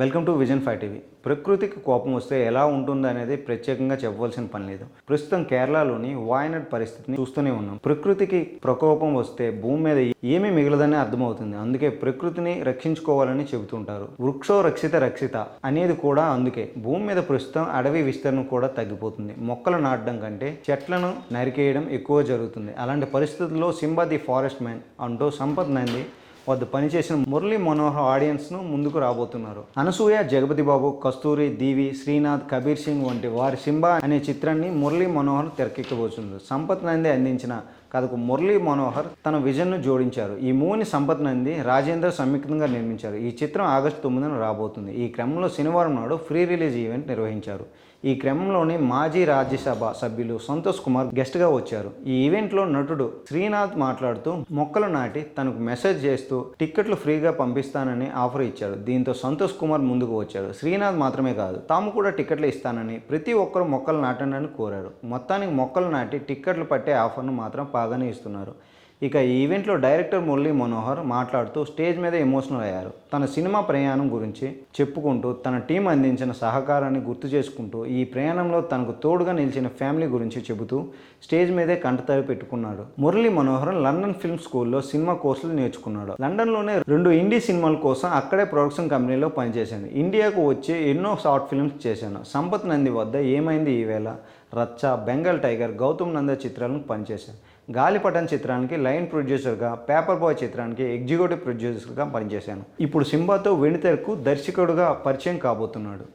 Welcome to vision five TV. ప్రకృతికి కోపం వస్తే ఎలా ఉంటుంది అనేది ప్రత్యేకంగా చెప్పవలసిన పని లేదు. ప్రస్తుతం కేరళలోని వాయనాడ్ పరిస్థితిని చూస్తూనే ఉన్నాం. ప్రకృతికి ప్రకోపం వస్తే భూమి మీద ఏమీ మిగలదని అర్థమవుతుంది. అందుకే ప్రకృతిని రక్షించుకోవాలని చెబుతుంటారు. వృక్షో రక్షిత రక్షిత అనేది కూడా అందుకే. భూమి మీద ప్రస్తుతం అడవి విస్తరణ కూడా తగ్గిపోతుంది. మొక్కలు నాటడం కంటే చెట్లను నరికేయడం ఎక్కువ జరుగుతుంది. అలాంటి పరిస్థితుల్లో సింబా ది ఫారెస్ట్ మ్యాన్ అంటూ సంపత్ నంది వద్ద పనిచేసిన మురళీ మనోహర్ ఆడియన్స్ను ముందుకు రాబోతున్నారు. అనసూయ జగపతి బాబు కస్తూరి దీవి శ్రీనాథ్ కబీర్ సింగ్ వంటి వారి సింబా అనే చిత్రాన్ని మురళీ మనోహర్ తెరకెక్కబోతుంది సంపత్ నంది అందించిన కథకు మురళీ మనోహర్ తన విజన్ను జోడించారు. ఈ మూవీని సంపత్ నంది రాజేంద్ర సంయుక్తంగా నిర్మించారు. ఈ చిత్రం ఆగస్టు తొమ్మిదిన రాబోతుంది. ఈ క్రమంలో శనివారం నాడు ఫ్రీ రిలీజ్ ఈవెంట్ నిర్వహించారు. ఈ క్రమంలోని మాజీ రాజ్యసభ సభ్యులు సంతోష్ కుమార్ గెస్ట్గా వచ్చారు. ఈ ఈవెంట్లో నటుడు శ్రీనాథ్ మాట్లాడుతూ మొక్కలు నాటి తనకు మెసేజ్ చేస్తూ టిక్కెట్లు ఫ్రీగా పంపిస్తానని ఆఫర్ ఇచ్చాడు. దీంతో సంతోష్ కుమార్ ముందుకు వచ్చాడు. శ్రీనాథ్ మాత్రమే కాదు తాము కూడా టిక్కెట్లు ఇస్తానని ప్రతి ఒక్కరు మొక్కలు నాటండి అని కోరారు. మొత్తానికి మొక్కలు నాటి టిక్కెట్లు పట్టే ఆఫర్ను మాత్రం బాగానే ఇస్తున్నారు. ఇక ఈ ఈవెంట్లో డైరెక్టర్ మురళీ మనోహర్ మాట్లాడుతూ స్టేజ్ మీద ఎమోషనల్ అయ్యారు. తన సినిమా ప్రయాణం గురించి చెప్పుకుంటూ తన టీం అందించిన సహకారాన్ని గుర్తు చేసుకుంటూ ఈ ప్రయాణంలో తనకు తోడుగా నిలిచిన ఫ్యామిలీ గురించి చెబుతూ స్టేజ్ మీదే కంటతడి పెట్టుకున్నాడు. మురళీ మనోహర్ లండన్ ఫిల్మ్ స్కూల్లో సినిమా కోర్సులు నేర్చుకున్నాడు. లండన్లోనే రెండు ఇండీ సినిమాల కోసం అక్కడే ప్రొడక్షన్ కంపెనీలో పనిచేశాను. ఇండియాకు వచ్చి ఎన్నో షార్ట్ ఫిల్మ్స్ చేశాను. సంపత్ నంది వద్ద ఏమైంది ఈవేళ రచ్చ బెంగాల్ టైగర్ గౌతమ్ నంద చిత్రాలను పనిచేశాను గాలిపటం చిత్రానికి లైన్ ప్రొడ్యూసర్గా పేపర్ బాయ్ చిత్రానికి ఎగ్జిక్యూటివ్ ప్రొడ్యూసర్గా పనిచేశాను. ఇప్పుడు సింబాతో వెణితెరకు దర్శకుడుగా పరిచయం కాబోతున్నాడు.